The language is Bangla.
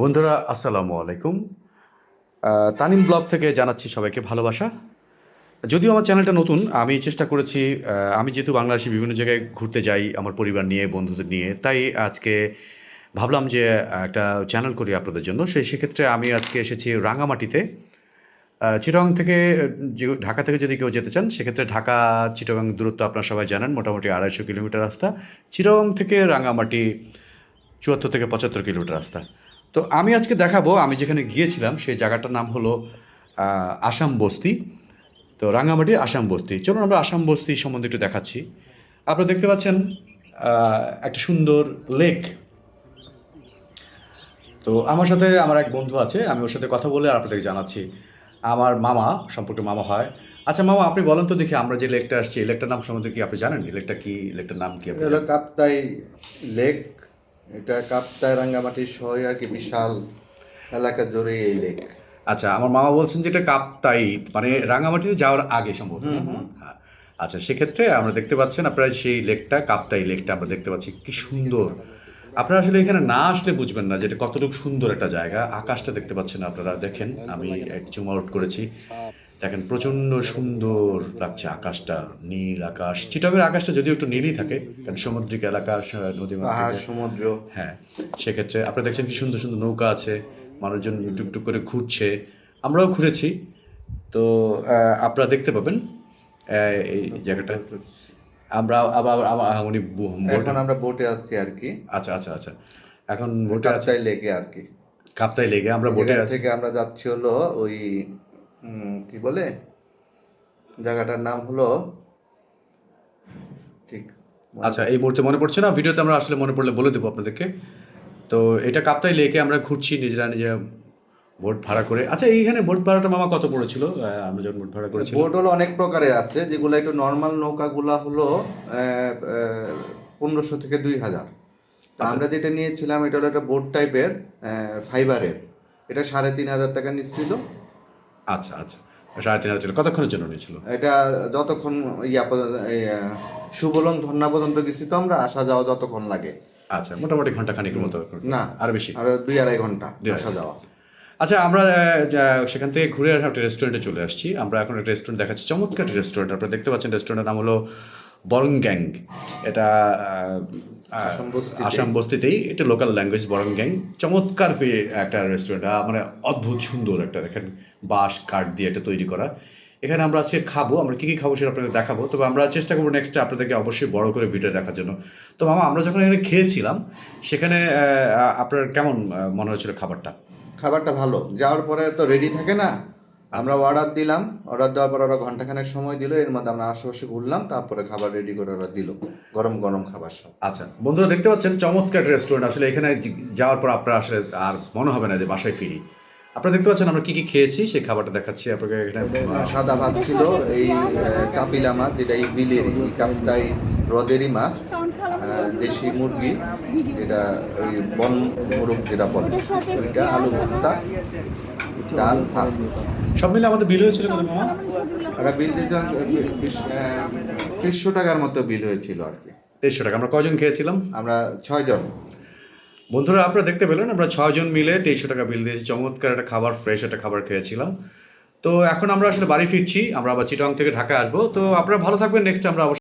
বন্ধুরা, আসসালামু আলাইকুম। তানিম ব্লগ থেকে জানাচ্ছি সবাইকে ভালোবাসা। যদিও আমার চ্যানেলটা নতুন, আমি চেষ্টা করেছি আমি যেহেতু বাংলাদেশে বিভিন্ন জায়গায় ঘুরতে যাই, আমার পরিবার নিয়ে, বন্ধুদের নিয়ে, তাই আজকে ভাবলাম যে একটা চ্যানেল করি আপনাদের জন্য। সেই সেক্ষেত্রে আমি আজকে এসেছি রাঙামাটিতে। চিটাগাং থেকে, যে, ঢাকা থেকে যদি কেউ যেতে চান, সেক্ষেত্রে ঢাকা, চিটাগাং দূরত্ব আপনারা সবাই জানেন, মোটামুটি আড়াইশো কিলোমিটার রাস্তা। চিটাগাং থেকে রাঙামাটি চুয়াত্তর থেকে পঁচাত্তর কিলোমিটার রাস্তা। তো আমি আজকে দেখাবো আমি যেখানে গিয়েছিলাম সেই জায়গাটার নাম হলো আসাম বস্তি। তো রাঙামাটি আসাম বস্তি। চলুন আমরা আসাম বস্তি সম্বন্ধে একটু দেখাচ্ছি। আপনারা দেখতে পাচ্ছেন একটা সুন্দর লেক। তো আমার সাথে আমার এক বন্ধু আছে আমি ওর সাথে কথা বলে আপনাদেরকে জানাচ্ছি। আমার মামা সম্পর্কে মামা হয়। আচ্ছা মামা আপনি বলেন তো দেখি আমরা যে লেকটা আসছি লেকটার নাম সম্বন্ধে কি আপনি জানেন? লেকটা কি লেকটার নাম কি হলো কাপ্তাই লেক। এটা কাপ্তাই রাঙ্গামাটির শহরে আর কি বিশাল এলাকা জুড়ে এই লেক আচ্ছা আমার মামা বলছেন যে এটা কাপ্তাই মানে রাঙামাটিতে যাওয়ার আগে সম্ভবত। হ্যাঁ। আচ্ছা সেক্ষেত্রে আমরা দেখতে পাচ্ছেন আপনারা সেই লেকটা কাপ্তাই লেকটা আমরা দেখতে পাচ্ছি। কি সুন্দর। আপনারা আসলে এখানে না আসলে বুঝবেন না যে এটা কতটুকু সুন্দর একটা জায়গা। আকাশটা দেখতে পাচ্ছেন আপনারা দেখেন আমি জুম আউট করেছি। দেখেন প্রচণ্ড সুন্দর লাগছে আকাশটা নীল আকাশ। চিটকের আকাশটা যদিও একটু নীলই থাকে কারণ সামুদ্রিক এলাকা নদী সমুদ্র। হ্যাঁ সেক্ষেত্রে আপনারা দেখছেন কি সুন্দর সুন্দর নৌকা আছে মানুষজন টুকটুক করে ঘুরছে। আমরাও ঘুরেছি। তো আপনারা দেখতে পাবেন এই জায়গাটা। আমরা আবার উনি এখন আমরা বোটে আসছি আর কি। আচ্ছা আচ্ছা আচ্ছা। এখন বোটে আছে। লেগে আর কি। কাপ্তাই লেগে আমরা বোটে আছি। থেকে আমরা যাচ্ছি হলো ওই কি বলে? জায়গাটার নাম হলো ঠিক আচ্ছা এই মুহূর্তে মনে পড়ছে না? ভিডিওতে আমরা আসলে মনে পড়লে বলে দেবো আপনাদেরকে। তো এটা কাপ্তাই লেকে আমরা ঘুরছি নিজেরা নিজে বোট ভাড়া করে। আচ্ছা এইখানে বোট ভাড়াটা মামা কত পড়েছিল? আমরা যখন বোট ভাড়া করেছি বোট হলো অনেক প্রকারের আছে যেগুলো একটু নর্মাল নৌকাগুলো হলো পনেরোশো থেকে দুই হাজার। তা আমরা যেটা নিয়েছিলাম এটা হলো একটা বোট টাইপের ফাইবারের এটা সাড়ে তিন হাজার টাকা নিচ্ছিল। আচ্ছা আচ্ছা। সাড়ে তিন হাজার ছিল। কতক্ষণের জন্য নিয়েছিল? এটা যতক্ষণ ইয়া সুবলং ধর্না পর্যন্ত গেছি তো আমরা আসা যাওয়া যতক্ষণ লাগে। আচ্ছা মোটামুটি ঘণ্টা খানিকের মতো না আর বেশি? আর দুই আড়াই ঘণ্টা আসা যাওয়া। আচ্ছা আমরা সেখান থেকে ঘুরে একটা রেস্টুরেন্টে চলে আসছি। আমরা এখন একটা রেস্টুরেন্ট দেখাচ্ছি। চমৎকার রেস্টুরেন্ট আপনারা দেখতে পাচ্ছেন রেস্টুরেন্টের নাম হলো বরং গ্যাং এটা আসাম আসাম বস্তিতেই এটা লোকাল ল্যাঙ্গুয়েজ বরং গ্যাং চমৎকার ফি- একটা রেস্টুরেন্ট মানে অদ্ভুত সুন্দর একটা দেখেন বাঁশ কাঠ দিয়ে এটা তৈরি করা। এখানে আমরা আজকে খাব আমরা কী কী খাব সেটা আপনাদের দেখাবো। তবে আমরা চেষ্টা করব নেক্সট আপনাদেরকে অবশ্যই বড় করে ভিডিও দেখার জন্য। তো মামা আমরা যখন এখানে খেয়েছিলাম সেখানে আপনার কেমন মনে হয়েছিল খাবারটা? খাবারটা ভালো। যাওয়ার পরে তো রেডি থাকে না। আমরা অর্ডার দিলাম অর্ডার দেওয়ার পর ওরা ঘন্টাখানেক সময় দিল এর মধ্যে আমরা আশেপাশে ঘুরলাম তারপরে খাবার রেডি করে ওরা দিল গরম গরম খাবার সব। আচ্ছা বন্ধুরা দেখতে পাচ্ছেন চমৎকার রেস্টুরেন্ট আসলে এখানে যাওয়ার পর আপনারা আসলে আর মনে হবে না যে বাসায় ফিরি। আপনারা দেখতে পাচ্ছেন আমরা কি কি খেয়েছি সেই খাবারটা দেখাচ্ছি আপনাকে এখানে। সাদা ভাত ছিল এই কাপিলা মাছ যেটা এই বিলের কাপ্তাই হ্রদেরই মাছ দেশি মুরগি যেটা ওই বন মুরগ যেটা বলে ওইটা আলু ভর্তা ডাল ভাত। সব মিলে আমাদের বিল হয়েছিল ওরা বিল দিতে তিনশো টাকার মতো বিল হয়েছিল আর কি। দেড়শো টাকা আমরা কয়জন খেয়েছিলাম? আমরা ছয়জন। বন্ধুরা আপনারা দেখতে পেলেন আমরা ছয়জন মিলে তেইশশো টাকা বিল দিয়েছি। চমৎকার একটা খাবার ফ্রেশ একটা খাবার খেয়েছিলাম। তো এখন আমরা আসলে বাড়ি ফিরছি আমরা আবার চিটং থেকে ঢাকা আসব। তো আপনারা ভালো থাকবেন নেক্সট আমরা